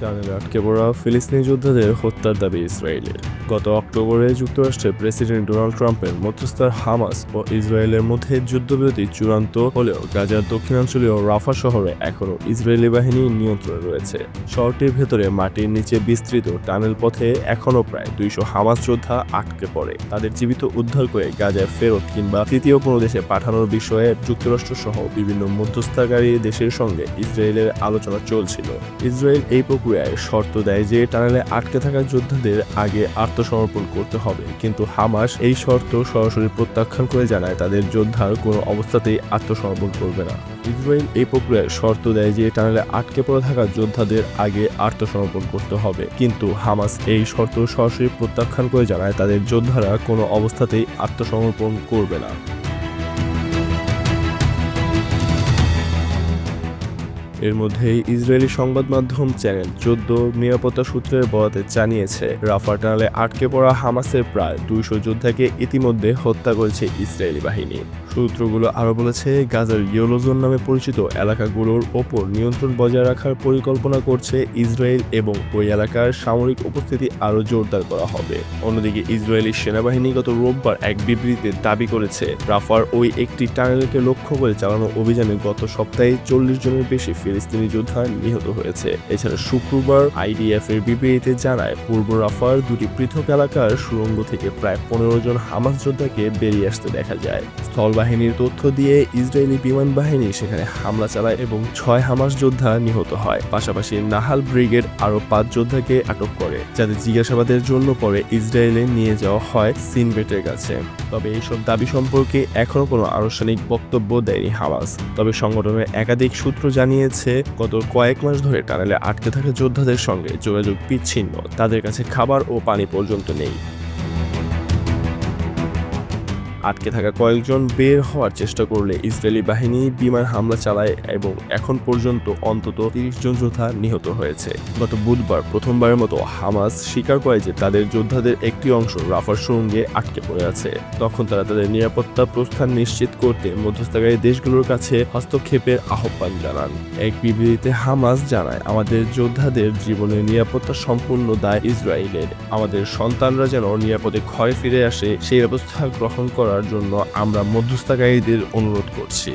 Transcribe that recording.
টানেলে আটকে পড়া ফিলিস্তিনি যোদ্ধাদের হত্যার দাবি ইসরায়েলের। গত অক্টোবরে যুক্তরাষ্ট্রের প্রেসিডেন্ট ডোনাল্ড ট্রাম্পের মধ্যস্থার হামাস ও ইসরায়েলের মধ্যে যুদ্ধবিরতি চূড়ান্ত হলেও গাজার দক্ষিণাঞ্চলীয় রাফা শহরে এখনও ইসরায়েলি বাহিনী নিয়ন্ত্রণে রয়েছে। শহরটির ভেতরে মাটির নিচে বিস্তৃত টানেল পথে এখনও প্রায় দুইশো হামাস যোদ্ধা আটকে পড়ে। তাদের জীবিত উদ্ধার করে গাজায় ফেরত কিংবা তৃতীয় কোনো দেশে পাঠানোর বিষয়ে যুক্তরাষ্ট্র সহ বিভিন্ন মধ্যস্থকারী দেশের সঙ্গে ইসরায়েলের আলোচনা চলছিল। ইসরায়েল এই প্রক্রিয়ায় শর্ত দেয় যে টানেলে আটকে থাকা যোদ্ধাদের আগে আত্মসমর্পণ করতে হবে। কিন্তু হামাস এই শর্ত সরাসরি প্রত্যাখ্যান করে জানায় তাদের যোদ্ধার কোনো অবস্থাতেই আত্মসমর্পণ করবে না। ইসরায়েল এই প্রক্রিয়ায় শর্ত দেয় যে টানেলে আটকে পড়ে থাকা যোদ্ধাদের আগে আত্মসমর্পণ করতে হবে। কিন্তু হামাস এই শর্ত সরাসরি প্রত্যাখ্যান করে জানায় তাদের যোদ্ধারা কোনো অবস্থাতেই আত্মসমর্পণ করবে না। এর মধ্যেই ইসরায়েলি সংবাদ মাধ্যম চ্যানেল চোদ্দ নিরাপত্তা সূত্রের বরাতে জানিয়েছে রাফা টানেলে আটকে পড়া হামাসের প্রায় দুইশো যোদ্ধাকে ইতিমধ্যে হত্যা করেছে ইসরায়েলি বাহিনী। সূত্রগুলো আরও বলেছে, গাজার ইয়োলোজোন নামে পরিচিত এলাকাগুলোর ওপর নিয়ন্ত্রণ বজায় রাখার পরিকল্পনা করছে ইসরায়েল এবং ওই এলাকার সামরিক উপস্থিতি আরও জোরদার করা হবে। অন্যদিকে ইসরায়েলি সেনাবাহিনী গত রোববার এক বিবৃতিতে দাবি করেছে, রাফার ওই একটি টানেলকে লক্ষ্য করে চালানো অভিযানে গত সপ্তাহে চল্লিশ জনের বেশি ফিলিস্তিনি যোদ্ধা নিহত হয়েছে। এছাড়া শুক্রবার আইডিএফ এর বিবৃতিতে জানায়, পূর্ব রাফার দুটি পৃথক এলাকার সুড়ঙ্গ থেকে প্রায় পনেরো জন হামাস যোদ্ধাকে বেরিয়ে আসতে দেখা যায়। স্থলবাহিনীর তথ্য দিয়ে ইসরায়েলি বিমান বাহিনী সেখানে হামলা চালায় এবং ছয় হামাস যোদ্ধা নিহত হয়। পাশাপাশি নাহাল ব্রিগেড আরও পাঁচ যোদ্ধাকে আটক করে যাদের জিজ্ঞাসাবাদের জন্য পরে ইসরায়েলে নিয়ে যাওয়া হয় সিনবেটের কাছে। তবে এইসব দাবি সম্পর্কে এখনও কোনো আনুষ্ঠানিক বক্তব্য দেয়নি হামাস। তবে সংগঠনের একাধিক সূত্র জানিয়েছে, গত কয়েক মাস ধরে টানেলে আটকে থাকা যোদ্ধাদের সঙ্গে যোগাযোগ বিচ্ছিন্ন। তাদের কাছে খাবার ও পানি পর্যন্ত নেই। আটকে থাকা কয়েকজন বের হওয়ার চেষ্টা করলে ইসরায়েলি বাহিনী বিমান হামলা চালায় এবং এখন পর্যন্ত অন্তত তিরিশ জন যোদ্ধা নিহত হয়েছে। গত বুধবার প্রথমবারের মতো হামাস স্বীকার করে যে তাদের যোদ্ধাদের একটি অংশ রাফার সুরঙ্গে আটকে পড়ে আছে। তখন তারা তাদের নিরাপত্তা প্রস্থান নিশ্চিত করতে মধ্যস্থকারী দেশগুলোর কাছে হস্তক্ষেপের আহ্বান জানান। এক বিবৃতিতে হামাস জানায়, আমাদের যোদ্ধাদের জীবনের নিরাপত্তা সম্পূর্ণ দায় ইসরায়েলের। আমাদের সন্তানরা যেন নিরাপদে ক্ষয় ফিরে আসে, সেই ব্যবস্থা গ্রহণ করার জন্য আমরা মধ্যস্থকারীদের অনুরোধ করছি।